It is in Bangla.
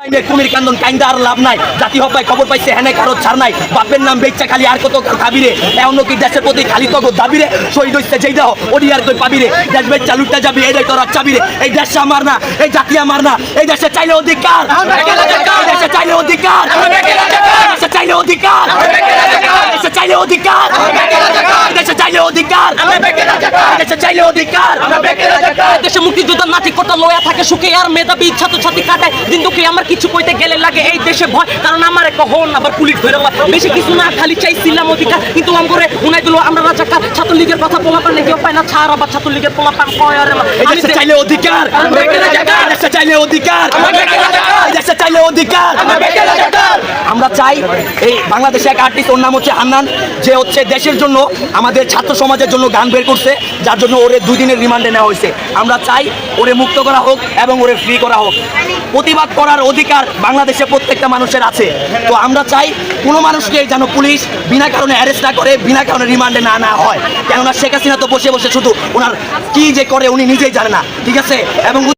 কুমির কান্দন কাইন্দা আর লাভ নাই। জাতি হবাই খবর পাইছে হেনে কারও ছাড় নাই। বাপের নাম বেচ্চা খালি আর কত দাবিরে? এমন কি দেশের প্রতি খালি তক দাবিরে? শহীদ হইছে যেই দাও ওডি আর কই পাবিরে? দেশ বেচ্চা লুটতে যাবি এটাই তোর চাবিরে। এই দেশ আমার না এই জাতি আমার না। এই দেশে চাইলে অধিকার। এই দেশে চাইলে অধিকার। দেশে চাইলে অধিকার। দেশে চাইলে অধিকার। চাইলে অধিকার। দেশে চাইলে অধিকার। দেশে মুক্তিযোদ্ধার নাতি কোটা লয়া থাকে সুখে আর মেধাবী ছাত্র ছাত্রী কাটায়। দিন দুঃখে আমার কিছু কইতে গেলে লাগে এই দেশে ভয় কারণ আমার একটা হন আবার পুলিশ ধরে বেশি কিছু না খালি চাইছিলাম অধিকার। কিন্তু আম করে উনাই দিল আমরা রাজাকার। ছাত্রলীগের কথা পোলা পান কেউ পায় না? ছাড় আবার ছাত্রলীগের পোলা পান কয় আরে আমি চাইলে অধিকার। চাইলে অধিকার। চাইলে অধিকার। আমরা চাই এই বাংলাদেশে এক আর্টিস্ট ওর নাম হচ্ছে হান্নান। যে হচ্ছে দেশের জন্য, আমাদের ছাত্র সমাজের জন্য গান বের করছে, যার জন্য ওরে দুই দিনের রিমান্ডে নেওয়া হয়েছে। আমরা চাই ওরে মুক্ত করা হোক এবং ওরে ফ্রি করা হোক। প্রতিবাদ করার অধিকার বাংলাদেশে প্রত্যেকটা মানুষের আছে। তো আমরা চাই কোনো মানুষকে যেন পুলিশ বিনা কারণে অ্যারেস্ট না করে, বিনা কারণে রিমান্ডে না না হয়। কেননা শেখ হাসিনা তো বসে বসে শুধু ওনার কি যে করে উনি নিজেই জানে না। ঠিক আছে? এবং